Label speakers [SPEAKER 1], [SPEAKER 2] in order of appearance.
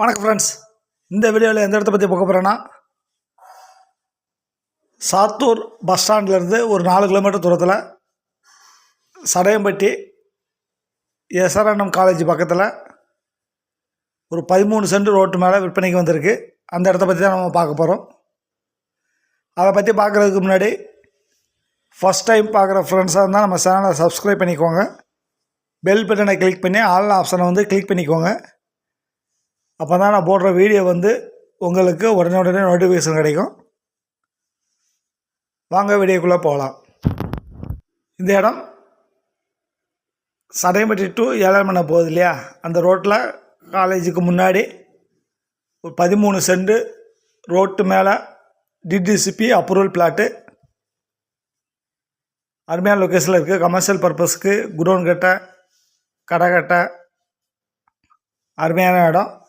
[SPEAKER 1] வணக்கம் ஃப்ரெண்ட்ஸ் இந்த வீடியோவில் எந்த இடத்த பற்றி பார்க்க போகிறேன்னா சாத்தூர் பஸ் ஸ்டாண்ட்லேருந்து ஒரு நாலு கிலோமீட்டர் தூரத்தில் சடையம்பட்டி எஸ்ஆர்என்எம் காலேஜ் பக்கத்தில் ஒரு பதிமூணு சென்ட் ரோட்டு மேலே விற்பனைக்கு வந்திருக்கு. அந்த இடத்த பற்றி தான் நம்ம பார்க்க போகிறோம் அதை பற்றி பார்க்குறதுக்கு முன்னாடி ஃபஸ்ட் டைம் பார்க்குற ஃப்ரெண்ட்ஸாக இருந்தால் நம்ம சேனலை சப்ஸ்கிரைப் பண்ணிக்கோங்க. பெல் பட்டனை கிளிக் பண்ணி ஆல் ஆப்ஷனை வந்து கிளிக் பண்ணிக்கோங்க. அப்போ தான் நான் போடுற வீடியோ வந்து உங்களுக்கு உடனே உடனே நோட்டிஃபிகேஷன் கிடைக்கும். வாங்க வீடியோக்குள்ளே போகலாம் இந்த இடம் சடையம்பட்டி டு ஏழமலை போகுது இல்லையா? அந்த ரோட்டில் காலேஜுக்கு முன்னாடி ஒரு பதிமூணு சென்ட் ரோட்டு மேலே டிடிசிபி அப்ரூவல் பிளாட்டு அருமையான லொக்கேஷனில் இருக்குது கமர்ஷியல் பர்பஸ்க்கு குடோன் கட்டை கடை கட்டை அருமையான இடம்.